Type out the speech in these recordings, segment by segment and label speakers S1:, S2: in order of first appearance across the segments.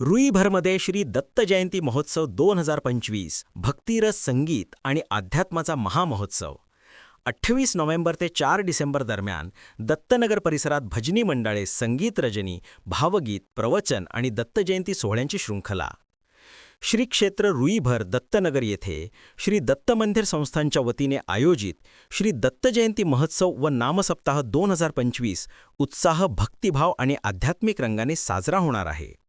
S1: रुईभरमध्ये श्री दत्त जयंती महोत्सव दोन हजार पंचवीस भक्तिरस संगीत आणि अध्यात्माचा महामहोत्सव. अठ्ठवीस नोव्हेंबर ते चार डिसेंबर दरम्यान दत्तनगर परिसरात भजनी मंडळे संगीत रजनी भावगीत प्रवचन आणि दत्त जयंती सोहळ्यांची शृंखला. श्री क्षेत्र रुईभर दत्तनगर येथे श्री दत्त मंदिर संस्थांच्या वतीने आयोजित श्री दत्त जयंती महोत्सव व नामसप्ताह दोन हजार पंचवीस उत्साह भक्तिभाव आणि आध्यात्मिक रंगाने साजरा होणार आहे.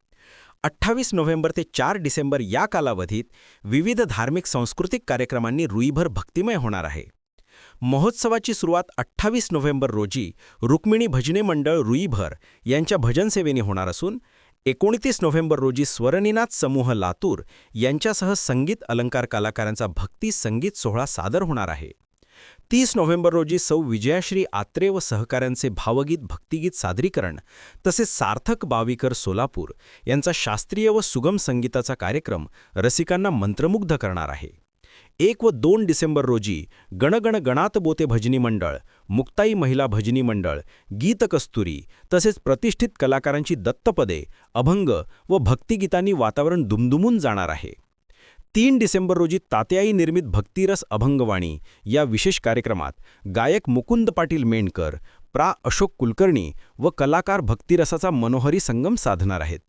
S1: अठ्ठावीस नोव्हेंबर ते चार डिसेंबर या कालावधीत विविध धार्मिक सांस्कृतिक कार्यक्रमांनी रुईभर भक्तिमय होणार आहे. महोत्सवाची सुरुवात अठ्ठावीस नोव्हेंबर रोजी रुक्मिणी भजने मंडळ रुईभर यांच्या भजनसेवेने होणार असून एकोणतीस नोव्हेंबर रोजी स्वरनिनाथ समूह लातूर यांच्यासह संगीत अलंकार कलाकारांचा भक्ती संगीत सोहळा सादर होणार आहे. तीस नोव्हेंबर रोजी सौ विजयाश्री आत्रे व सहकाऱ्यांचे भावगीत भक्तिगीत सादरीकरण तसेच सार्थक बावीकर सोलापूर यांचा शास्त्रीय व सुगम संगीताचा कार्यक्रम रसिकांना मंत्रमुग्ध करणार आहे. एक व दोन डिसेंबर रोजी गणगण गणात बोते भजनी मंडळ मुक्ताई महिला भजनी मंडळ गीतकस्तुरी तसेच प्रतिष्ठित कलाकारांची दत्तपदे अभंग व भक्तिगीतांनी वातावरण दुमदुमून जाणार आहे. तीन डिसेंबर रोजी तात्याई निर्मित भक्तिरस अभंगवाणी या विशेष कार्यक्रमात गायक मुकुंद पाटील मेंडकर प्रा. अशोक कुलकर्णी व कलाकार भक्तिरसाचा मनोहरी संगम साधणार आहेत.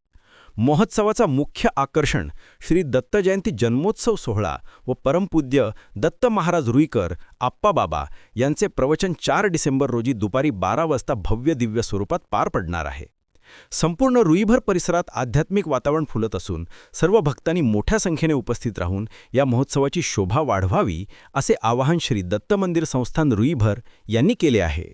S1: महोत्सवाचा मुख्य आकर्षण श्री दत्त जयंती जन्मोत्सव सोहळा व परमपूज्य दत्त महाराज रुईकर आप्पाबाबा यांचे प्रवचन चार डिसेंबर रोजी दुपारी बारा वाजता भव्य दिव्य स्वरूपात पार पडणार आहे. संपूर्ण रुईभर परिसरात आध्यात्मिक वातावरण फुलत असून सर्व भक्तांनी मोठ्या संख्येने उपस्थित राहून या महोत्सवाची शोभा वाढवावी असे आवाहन श्री दत्त मंदिर संस्थान रुईभर यांनी केले आहे.